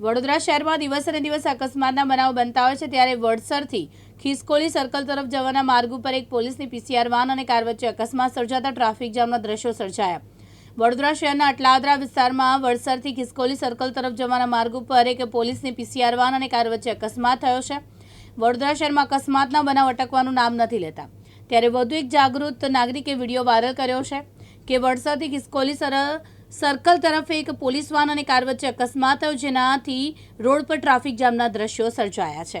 વડોદરા શહેરમાં દિવસે ને દિવસે અકસ્માતના બનાવ બનતા હોય છે ત્યારે વડસરથી ખિસકોલી સર્કલ તરફ જવાના માર્ગ ઉપર એક પોલીસની પીસીઆર વાન અને કાર વચ્ચે અકસ્માત સર્જાતા ટ્રાફિક જામના દ્રશ્યો સર્જાયા. વડોદરા શહેરના અટલાદરા વિસ્તારમાં વડસરથી ખિસકોલી સર્કલ તરફ જવાના માર્ગ ઉપર એક પોલીસની પીસીઆર વાન અને કાર વચ્ચે અકસ્માત થયો છે. વડોદરા શહેરમાં અકસ્માતના બનાવ અટકવાનું નામ નથી લેતા. ત્યારે વધુ એક જાગૃત નાગરિકે વીડિયો વાયરલ કર્યો છે કે વડસરથી ખિસકોલી સર સર્કલ તરફ એક પોલીસ વાન અને કાર વચ્ચે અકસ્માત થયો, જેનાથી રોડ પર ટ્રાફિક જામના દ્રશ્યો સર્જાયા છે.